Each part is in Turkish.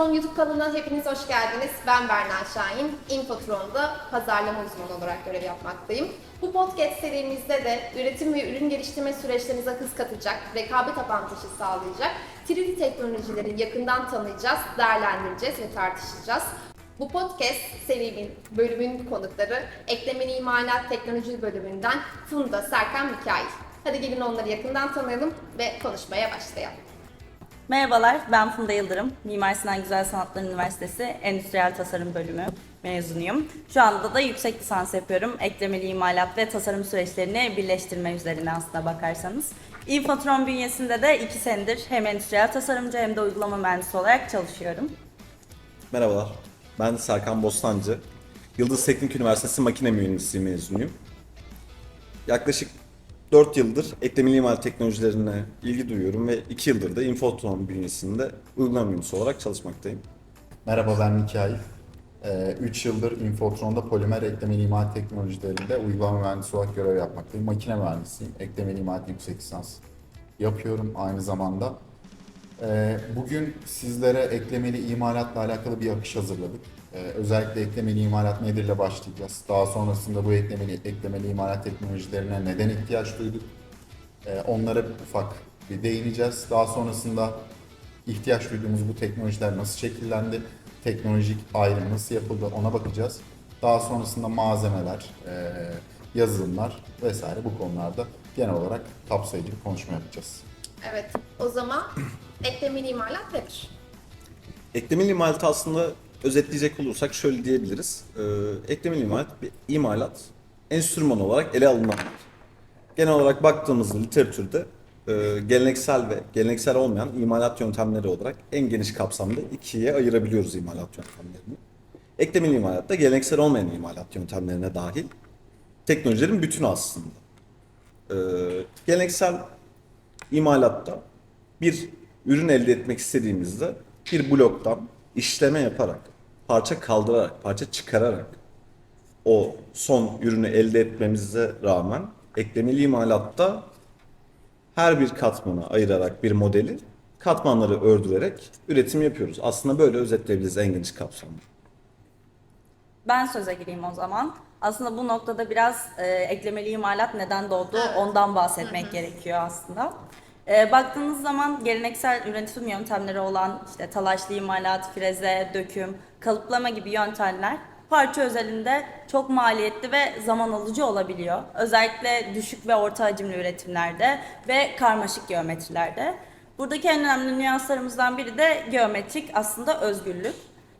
Infotron YouTube kanalına hepiniz hoş geldiniz. Ben Berna Şahin. Infotron'da pazarlama uzmanı olarak görev yapmaktayım. Bu podcast serimizde de üretim ve ürün geliştirme süreçlerinize hız katacak, rekabet avantajı sağlayacak 3D teknolojileri yakından tanıyacağız, değerlendireceğiz ve tartışacağız. Bu podcast serinin bölümün konukları eklemeli imalat teknoloji bölümünden Funda, Serkan, Mikail. Hadi gelin onları yakından tanıyalım ve konuşmaya başlayalım. Merhabalar, ben Funda Yıldırım. Mimar Sinan Güzel Sanatlar Üniversitesi Endüstriyel Tasarım Bölümü mezunuyum. Şu anda da yüksek lisans yapıyorum. Eklemeli imalat ve tasarım süreçlerini birleştirme üzerine aslında bakarsanız. Infotron bünyesinde de iki senedir hem endüstriyel tasarımcı hem de uygulama mühendisi olarak çalışıyorum. Merhabalar, ben Serkan Bostancı. Yıldız Teknik Üniversitesi Makine Mühendisliği mezunuyum. Yaklaşık 4 yıldır eklemeli imal teknolojilerine ilgi duyuyorum ve 2 yıldır da Infotron bünyesinde uygulama mühendisi olarak çalışmaktayım. Merhaba ben Mikail. 3 yıldır Infotron'da polimer eklemeli imalat teknolojilerinde uygulama mühendisi olarak görev yapmaktayım. Makine mühendisiyim. Eklemeli imalat yüksek lisans yapıyorum aynı zamanda. Ee, Bugün sizlere eklemeli imalatla alakalı bir akış hazırladık. Ee, Özellikle eklemeli imalat nedir ile başlayacağız. Daha sonrasında bu eklemeli, eklemeli imalat teknolojilerine neden ihtiyaç duyduk? Ee, Onlara ufak bir değineceğiz. Daha sonrasında ihtiyaç duyduğumuz bu teknolojiler nasıl şekillendi, teknolojik ayrım nasıl yapıldı ona bakacağız. Daha sonrasında malzemeler, yazılımlar vesaire bu konularda genel olarak kapsayıcı bir konuşma yapacağız. Evet, o zaman eklemeli imalat nedir? Eklemeli imalatı aslında özetleyecek olursak şöyle diyebiliriz. Ee, eklemeli imalat bir imalat enstrüman olarak ele alınanlar. Genel olarak baktığımızda literatürde e, geleneksel ve geleneksel olmayan imalat yöntemleri olarak en geniş kapsamda ikiye ayırabiliyoruz imalat yöntemlerini. Eklemeli imalat da geleneksel olmayan imalat yöntemlerine dahil teknolojilerin bütünü aslında. Ee, geleneksel imalatta bir ürün elde etmek istediğimizde bir bloktan işleme yaparak, parça kaldırarak, parça çıkararak o son ürünü elde etmemize rağmen eklemeli imalatta her bir katmana ayırarak bir modeli katmanları ördürerek üretim yapıyoruz. Aslında böyle özetleyebiliriz en geniş kapsamda. Ben söze gireyim o zaman. Aslında bu noktada biraz e, eklemeli imalat neden doğdu ondan bahsetmek gerekiyor aslında. E, baktığınız zaman geleneksel üretim yöntemleri olan işte talaşlı imalat, freze, döküm, kalıplama gibi yöntemler parça özelinde çok maliyetli ve zaman alıcı olabiliyor. Özellikle düşük ve orta hacimli üretimlerde ve karmaşık geometrilerde. Buradaki en önemli nüanslarımızdan biri de geometrik aslında özgürlük.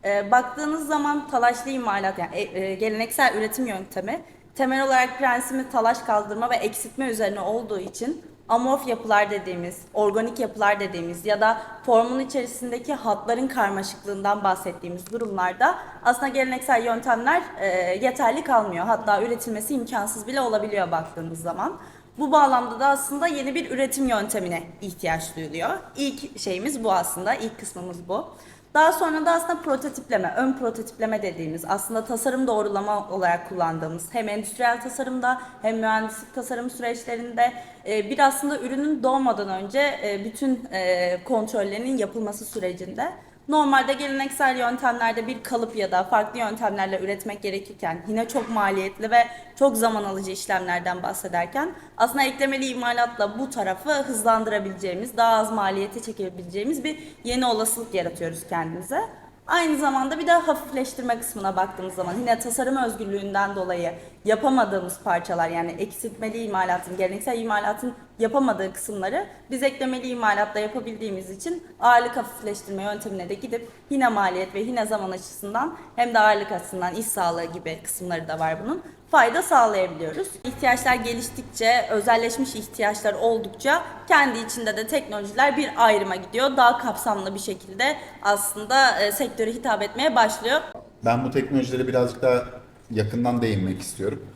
E, baktığınız zaman talaşlı imalat yani e, e, geleneksel üretim yöntemi temel olarak prensibi talaş kaldırma ve eksiltme üzerine olduğu için amorf yapılar dediğimiz, organik yapılar dediğimiz ya da formun içerisindeki hatların karmaşıklığından bahsettiğimiz durumlarda aslında geleneksel yöntemler e, yeterli kalmıyor. Hatta üretilmesi imkansız bile olabiliyor baktığınız zaman. Bu bağlamda da aslında yeni bir üretim yöntemine ihtiyaç duyuluyor. İlk şeyimiz bu aslında, ilk kısmımız bu. Daha sonra da aslında prototipleme, ön prototipleme dediğimiz aslında tasarım doğrulama olarak kullandığımız hem endüstriyel tasarımda hem mühendislik tasarım süreçlerinde e, bir aslında ürünün doğmadan önce e, bütün e, kontrollerinin yapılması sürecinde Normalde geleneksel yöntemlerde bir kalıp ya da farklı yöntemlerle üretmek gerekirken yine çok maliyetli ve çok zaman alıcı işlemlerden bahsederken aslında eklemeli imalatla bu tarafı hızlandırabileceğimiz, daha az maliyete çekebileceğimiz bir yeni olasılık yaratıyoruz kendimize. Aynı zamanda bir de hafifleştirme kısmına baktığımız zaman yine tasarım özgürlüğünden dolayı yapamadığımız parçalar yani eksiltmeli imalatın, geleneksel imalatın yapamadığı kısımları biz eklemeli imalatta yapabildiğimiz için ağırlık hafifleştirme yöntemine de gidip yine maliyet ve yine zaman açısından hem de ağırlık açısından iş sağlığı gibi kısımları da var bunun fayda sağlayabiliyoruz. İhtiyaçlar geliştikçe, özelleşmiş ihtiyaçlar oldukça kendi içinde de teknolojiler bir ayrıma gidiyor. Daha kapsamlı bir şekilde aslında e, sektöre hitap etmeye başlıyor. Ben bu teknolojilere birazcık daha yakından değinmek istiyorum.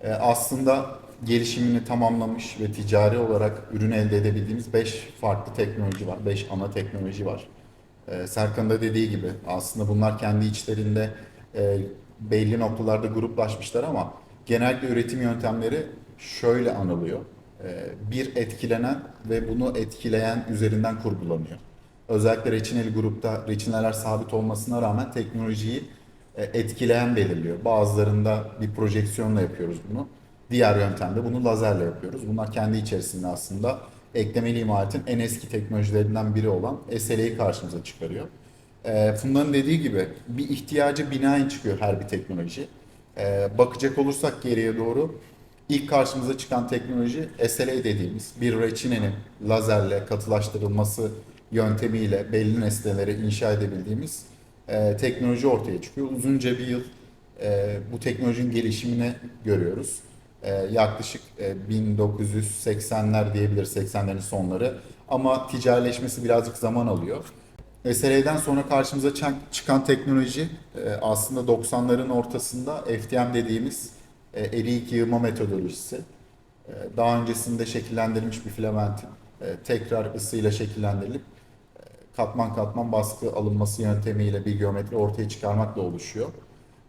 Ee, aslında gelişimini tamamlamış ve ticari olarak ürün elde edebildiğimiz 5 farklı teknoloji var. 5 ana teknoloji var. Ee, Serkan da dediği gibi aslında bunlar kendi içlerinde e, belli noktalarda gruplaşmışlar ama genellikle üretim yöntemleri şöyle anılıyor. Ee, bir etkilenen ve bunu etkileyen üzerinden kurgulanıyor. Özellikle reçineli grupta reçineler sabit olmasına rağmen teknolojiyi e, etkileyen belirliyor. Bazılarında bir projeksiyonla yapıyoruz bunu. Diğer yöntemde bunu lazerle yapıyoruz. Bunlar kendi içerisinde aslında eklemeli imalatin en eski teknolojilerinden biri olan SLA'yı karşımıza çıkarıyor. E, Funda'nın dediği gibi bir ihtiyacı binaen çıkıyor her bir teknoloji. E, bakacak olursak geriye doğru ilk karşımıza çıkan teknoloji SLA dediğimiz bir reçinenin lazerle katılaştırılması yöntemiyle belli nesneleri inşa edebildiğimiz e, teknoloji ortaya çıkıyor. Uzunca bir yıl e, bu teknolojinin gelişimini görüyoruz. E, yaklaşık e, 1980'ler diyebiliriz, 80'lerin sonları. Ama ticarileşmesi birazcık zaman alıyor. SLA'den sonra karşımıza çıkan teknoloji e, aslında 90'ların ortasında FTM dediğimiz e, erik yığma metodolojisi. E, Daha öncesinde şekillendirilmiş bir filamentin e, tekrar ısıyla şekillendirilip e, katman katman baskı alınması yöntemiyle bir geometri ortaya çıkarmakla oluşuyor.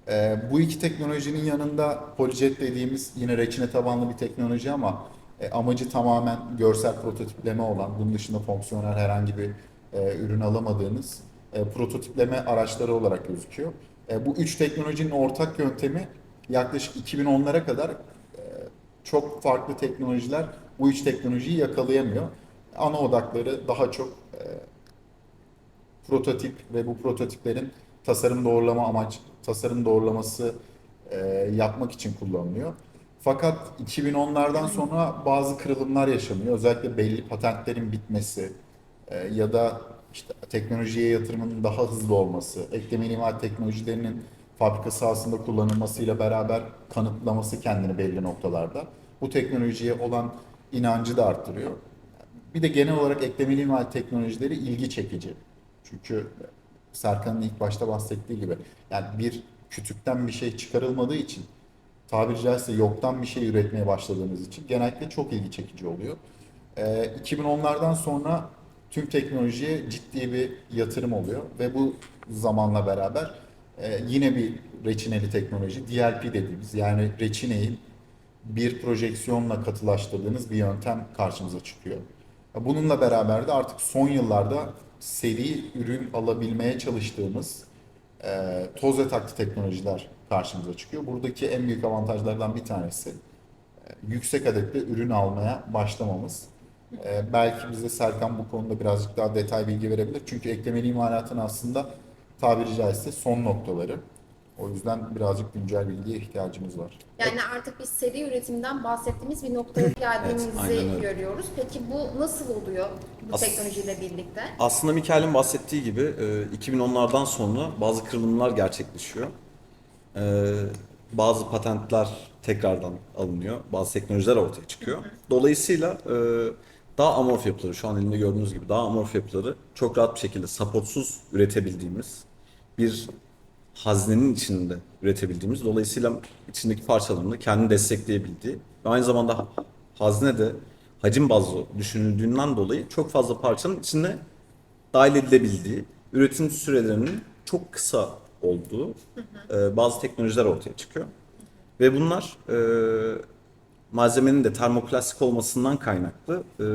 E, Bu iki teknolojinin yanında polijet dediğimiz yine reçine tabanlı bir teknoloji ama e, amacı tamamen görsel prototipleme olan, bunun dışında fonksiyonel herhangi bir e, ürün alamadığınız e, prototipleme araçları olarak gözüküyor. E, bu üç teknolojinin ortak yöntemi yaklaşık 2010'lara kadar e, çok farklı teknolojiler bu üç teknolojiyi yakalayamıyor. Ana odakları daha çok e, prototip ve bu prototiplerin tasarım doğrulama amaç, tasarım doğrulaması e, yapmak için kullanılıyor. Fakat 2010'lardan sonra bazı kırılımlar yaşanıyor. Özellikle belli patentlerin bitmesi e, ya da işte teknolojiye yatırımının daha hızlı olması, eklemeli imal teknolojilerinin fabrika sahasında kullanılmasıyla beraber kanıtlaması kendini belli noktalarda. Bu teknolojiye olan inancı da arttırıyor. Bir de genel olarak eklemeli imal teknolojileri ilgi çekici. Çünkü Serkan'ın ilk başta bahsettiği gibi yani bir kütükten bir şey çıkarılmadığı için tabiri caizse yoktan bir şey üretmeye başladığınız için genellikle çok ilgi çekici oluyor. Ee, 2010'lardan sonra tüm teknolojiye ciddi bir yatırım oluyor ve bu zamanla beraber e, yine bir reçineli teknoloji DLP dediğimiz yani reçineyi bir projeksiyonla katılaştırdığınız bir yöntem karşımıza çıkıyor. Bununla beraber de artık son yıllarda seri ürün alabilmeye çalıştığımız e, toz ve taklı teknolojiler karşımıza çıkıyor. Buradaki en büyük avantajlardan bir tanesi e, yüksek adette ürün almaya başlamamız. E, belki bize Serkan bu konuda birazcık daha detay bilgi verebilir. Çünkü eklemeli imalatın aslında tabiri caizse son noktaları. O yüzden birazcık güncel bilgiye ihtiyacımız var. Yani artık biz seri üretimden bahsettiğimiz bir noktaya geldiğimizi aynen öyle. görüyoruz. Peki bu nasıl oluyor bu As- teknolojiyle birlikte? Aslında Mikael'in bahsettiği gibi e, 2010'lardan sonra bazı kırılımlar gerçekleşiyor. E, Bazı patentler tekrardan alınıyor. Bazı teknolojiler ortaya çıkıyor. Dolayısıyla e, daha amorf yapıları, şu an elimde gördüğünüz gibi daha amorf yapıları çok rahat bir şekilde supportsuz üretebildiğimiz bir haznenin içinde üretebildiğimiz, dolayısıyla içindeki parçaların da kendini destekleyebildiği ve aynı zamanda hazne de hacim bazlı düşünüldüğünden dolayı çok fazla parçanın içine dahil edilebildiği, üretim sürelerinin çok kısa olduğu e, bazı teknolojiler ortaya çıkıyor. Ve bunlar e, malzemenin de termoplastik olmasından kaynaklı e,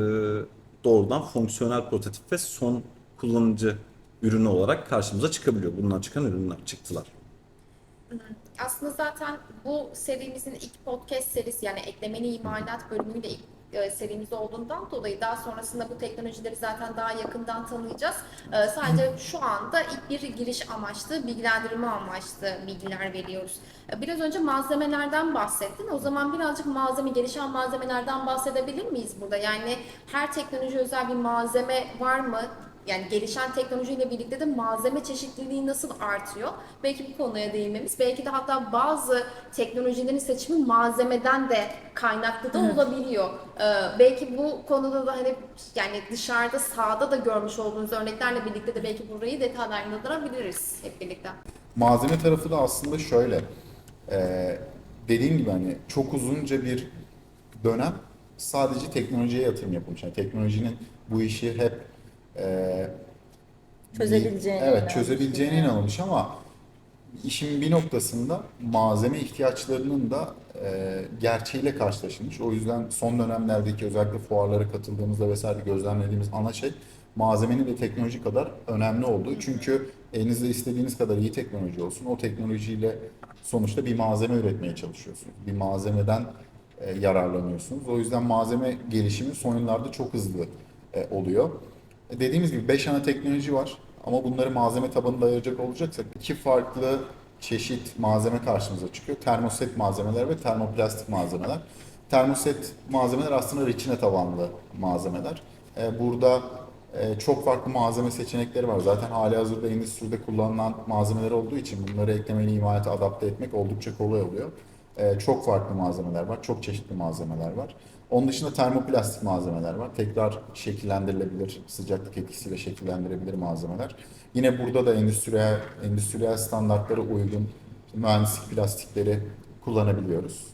doğrudan fonksiyonel prototip ve son kullanıcı ürünü olarak karşımıza çıkabiliyor. Bundan çıkan ürünler çıktılar. Aslında zaten bu serimizin ilk podcast serisi yani eklemeli imalat bölümüyle ilk e, serimiz olduğundan dolayı daha sonrasında bu teknolojileri zaten daha yakından tanıyacağız. E, sadece şu anda ilk bir giriş amaçlı, bilgilendirme amaçlı bilgiler veriyoruz. E, biraz önce malzemelerden bahsettin. O zaman birazcık malzeme, gelişen malzemelerden bahsedebilir miyiz burada? Yani her teknoloji özel bir malzeme var mı? Yani gelişen teknolojiyle birlikte de malzeme çeşitliliği nasıl artıyor? Belki bu konuya değinmemiz, belki de hatta bazı teknolojilerin seçimi malzemeden de kaynaklı da olabiliyor. Ee, belki bu konuda da hani yani dışarıda sahada da görmüş olduğunuz örneklerle birlikte de belki burayı detaylandırabiliriz hep birlikte. Malzeme tarafı da aslında şöyle. Ee, dediğim gibi hani çok uzunca bir dönem sadece teknolojiye yatırım yapılmış. Yani teknolojinin bu işi hep e, Çözebileceğine evet inanmış. çözebileceğine inanılmış ama işin bir noktasında malzeme ihtiyaçlarının da e, gerçeğiyle karşılaşılmış. O yüzden son dönemlerdeki özellikle fuarlara katıldığımızda vesaire gözlemlediğimiz ana şey malzemenin ve teknoloji kadar önemli olduğu. Çünkü elinizde istediğiniz kadar iyi teknoloji olsun. O teknolojiyle sonuçta bir malzeme üretmeye çalışıyorsunuz. Bir malzemeden e, yararlanıyorsunuz. O yüzden malzeme gelişimi son yıllarda çok hızlı e, oluyor. Dediğimiz gibi 5 ana teknoloji var ama bunları malzeme tabanında ayıracak olacaksak iki farklı çeşit malzeme karşımıza çıkıyor. Termoset malzemeler ve termoplastik malzemeler. Termoset malzemeler aslında reçine tabanlı malzemeler. E, Burada e, çok farklı malzeme seçenekleri var. Zaten hali hazırda endüstride kullanılan malzemeler olduğu için bunları eklemeli imalata adapte etmek oldukça kolay oluyor. E, Çok farklı malzemeler var, çok çeşitli malzemeler var. Onun dışında termoplastik malzemeler var. Tekrar şekillendirilebilir, sıcaklık etkisiyle şekillendirebilir malzemeler. Yine burada da endüstriyel, endüstriyel standartlara uygun mühendislik plastikleri kullanabiliyoruz.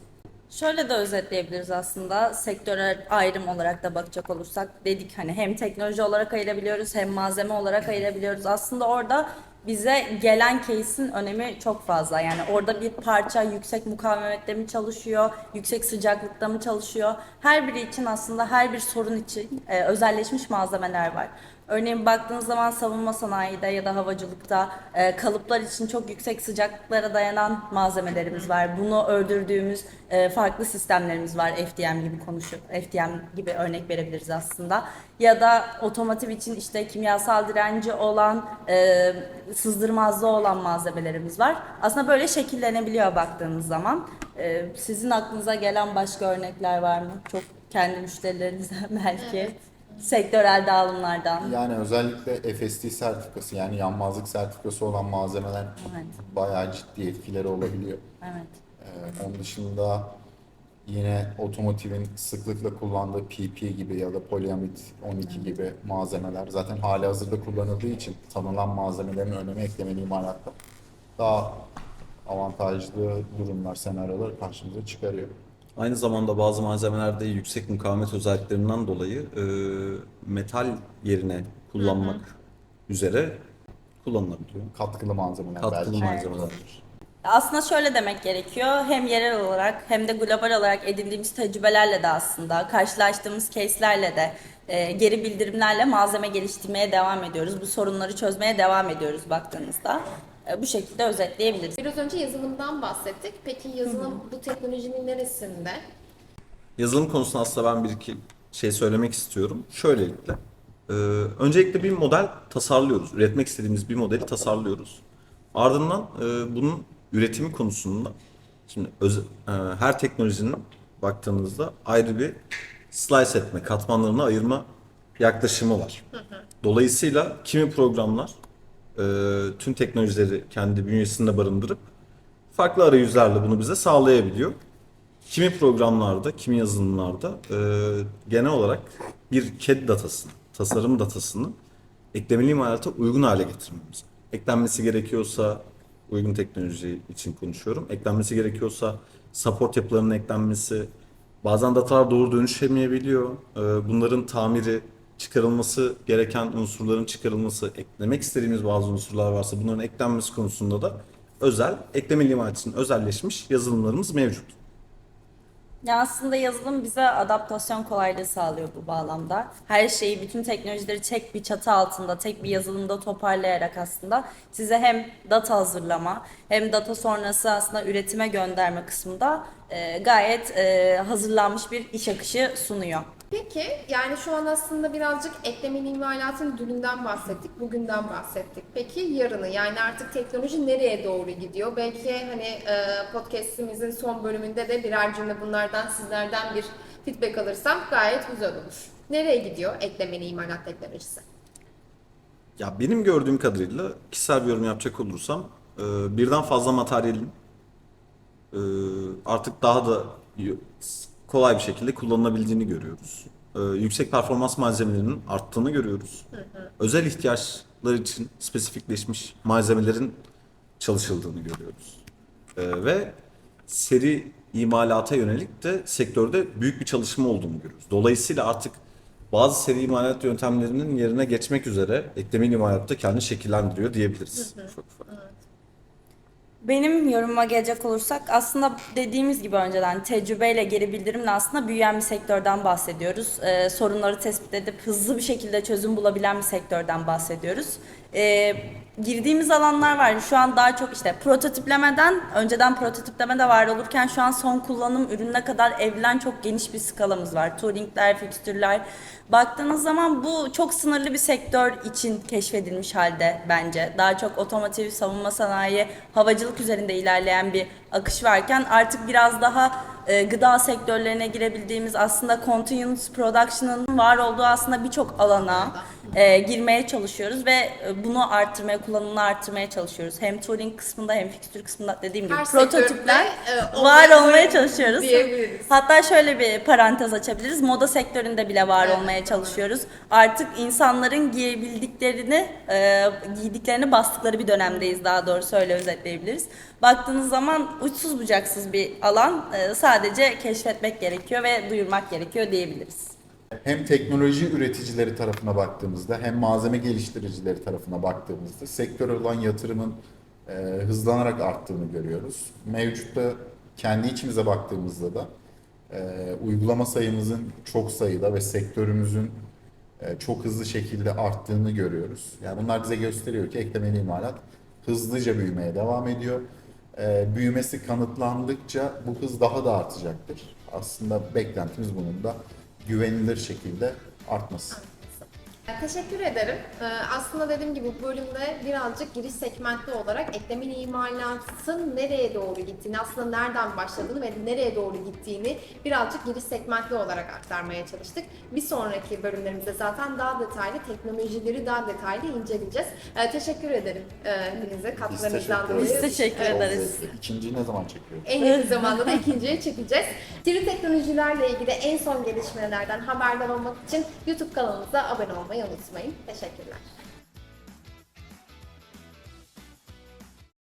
Şöyle de özetleyebiliriz aslında sektörel ayrım olarak da bakacak olursak dedik hani hem teknoloji olarak ayırabiliyoruz hem malzeme olarak ayırabiliyoruz. Aslında orada bize gelen case'in önemi çok fazla. Yani orada bir parça yüksek mukavemette mi çalışıyor, yüksek sıcaklıkta mı çalışıyor? Her biri için aslında her bir sorun için e, özelleşmiş malzemeler var. Örneğin baktığınız zaman savunma sanayide ya da havacılıkta e, kalıplar için çok yüksek sıcaklıklara dayanan malzemelerimiz var. Bunu öldürdüğümüz e, farklı sistemlerimiz var. FDM gibi konuşup FDM gibi örnek verebiliriz aslında. Ya da otomotiv için işte kimyasal direnci olan, e, sızdırmazlığı olan malzemelerimiz var. Aslında böyle şekillenebiliyor baktığınız zaman. E, sizin aklınıza gelen başka örnekler var mı? Çok kendi müşterilerinizden belki. Sektörel dağılımlardan. Yani özellikle FST sertifikası yani yanmazlık sertifikası olan malzemeler Evet. bayağı ciddi etkileri olabiliyor. Evet. Ee, onun dışında yine otomotivin sıklıkla kullandığı PP gibi ya da poliamid 12 gibi malzemeler zaten hali hazırda kullanıldığı için tanınan malzemelerin önemi eklemeli imalatta daha avantajlı durumlar, senaryolar karşımıza çıkarıyor. Aynı zamanda bazı malzemelerde yüksek mukavemet özelliklerinden dolayı e, metal yerine kullanmak üzere kullanılabiliyor. Katkılı malzemeler Katkılı belki. malzemeler. Aslında şöyle demek gerekiyor. Hem yerel olarak hem de global olarak edindiğimiz tecrübelerle de aslında karşılaştığımız case'lerle de e, geri bildirimlerle malzeme geliştirmeye devam ediyoruz. Bu sorunları çözmeye devam ediyoruz baktığınızda. E, bu şekilde özetleyebiliriz. Biraz önce yazılımdan bahsettik. Peki yazılım bu teknolojinin neresinde? Yazılım konusunda aslında ben bir iki şey söylemek istiyorum. Şöylelikle. e, öncelikle bir model tasarlıyoruz. Üretmek istediğimiz bir modeli tasarlıyoruz. Ardından e, bunun üretimi konusunda şimdi öz- e, her teknolojinin baktığınızda ayrı bir slice etme, katmanlarını ayırma yaklaşımı var. Dolayısıyla kimi programlar e, tüm teknolojileri kendi bünyesinde barındırıp farklı arayüzlerle bunu bize sağlayabiliyor. Kimi programlarda, kimi yazılımlarda e, genel olarak bir CAD datasını, tasarım datasını eklemeli imalata uygun hale getirmemiz. Eklenmesi gerekiyorsa, uygun teknoloji için konuşuyorum, eklenmesi gerekiyorsa support yapılarının eklenmesi, bazen datalar doğru dönüşemeyebiliyor. E, bunların tamiri, çıkarılması gereken unsurların çıkarılması, eklemek istediğimiz bazı unsurlar varsa bunların eklenmesi konusunda da özel, eklemeli imalat için özelleşmiş yazılımlarımız mevcut. Ya aslında yazılım bize adaptasyon kolaylığı sağlıyor bu bağlamda. Her şeyi, bütün teknolojileri tek bir çatı altında, tek bir yazılımda toparlayarak aslında size hem data hazırlama hem data sonrası aslında üretime gönderme kısmında e, gayet e, hazırlanmış bir iş akışı sunuyor. Peki yani şu an aslında birazcık eklemeli imalatın dününden bahsettik, bugünden bahsettik. Peki yarını yani artık teknoloji nereye doğru gidiyor? Belki hani e, podcast'imizin son bölümünde de birer cümle bunlardan sizlerden bir feedback alırsam gayet güzel olur. Nereye gidiyor eklemeli imalat teknolojisi? Ya benim gördüğüm kadarıyla kişisel bir yorum yapacak olursam e, birden fazla materyalin e, artık daha da kolay bir şekilde kullanılabildiğini görüyoruz. E, Yüksek performans malzemelerinin arttığını görüyoruz. Özel ihtiyaçlar için spesifikleşmiş malzemelerin çalışıldığını görüyoruz. E, Ve seri imalata yönelik de sektörde büyük bir çalışma olduğunu görüyoruz. Dolayısıyla artık bazı seri imalat yöntemlerinin yerine geçmek üzere eklemeli imalatta kendini şekillendiriyor diyebiliriz. Ufak ufak. Benim yorumuma gelecek olursak aslında dediğimiz gibi önceden tecrübeyle geri bildirimle aslında büyüyen bir sektörden bahsediyoruz. Ee, sorunları tespit edip hızlı bir şekilde çözüm bulabilen bir sektörden bahsediyoruz. Ee, girdiğimiz alanlar var. Şu an daha çok işte prototiplemeden, önceden prototipleme de var olurken şu an son kullanım ürününe kadar evrilen çok geniş bir skalamız var. Touringler, fikstürler. Baktığınız zaman bu çok sınırlı bir sektör için keşfedilmiş halde bence. Daha çok otomotiv, savunma sanayi, havacılık üzerinde ilerleyen bir akış varken artık biraz daha e, gıda sektörlerine girebildiğimiz aslında continuous production'ın var olduğu aslında birçok alana e, girmeye çalışıyoruz ve e, bunu arttırmaya, kullanımını arttırmaya çalışıyoruz. Hem touring kısmında hem fixture kısmında dediğim gibi Her prototipler sektörde, e, var olmaya çalışıyoruz. Hatta şöyle bir parantez açabiliriz. Moda sektöründe bile var Evet, olmaya doğru. çalışıyoruz. Artık insanların giyebildiklerini, e, giydiklerini bastıkları bir dönemdeyiz daha doğrusu öyle özetleyebiliriz. Baktığınız zaman uçsuz bucaksız bir alan. E, sadece keşfetmek gerekiyor ve duyurmak gerekiyor diyebiliriz. Hem teknoloji üreticileri tarafına baktığımızda hem malzeme geliştiricileri tarafına baktığımızda sektöre olan yatırımın e, hızlanarak arttığını görüyoruz. Mevcutta kendi içimize baktığımızda da e, uygulama sayımızın çok sayıda ve sektörümüzün e, çok hızlı şekilde arttığını görüyoruz. Yani bunlar bize gösteriyor ki eklemeli imalat hızlıca büyümeye devam ediyor. E, büyümesi kanıtlandıkça bu hız daha da artacaktır. Aslında beklentimiz bunun da güvenilir şekilde artması. Teşekkür ederim. Ee, aslında dediğim gibi bu bölümde birazcık giriş segmentli olarak eklemin imalatın nereye doğru gittiğini, aslında nereden başladığını ve nereye doğru gittiğini birazcık giriş segmentli olarak aktarmaya çalıştık. Bir sonraki bölümlerimizde zaten daha detaylı teknolojileri daha detaylı inceleyeceğiz. Ee, teşekkür ederim e, hepinize katkılarınızdan dolayı. Biz teşekkür ederiz. İkinciyi ne zaman çekiyoruz? En yakın zamanda da ikinciye çekeceğiz. Tiri teknolojilerle ilgili en son gelişmelerden haberdar olmak için YouTube kanalımıza abone olmayı unutmayın. Teşekkürler.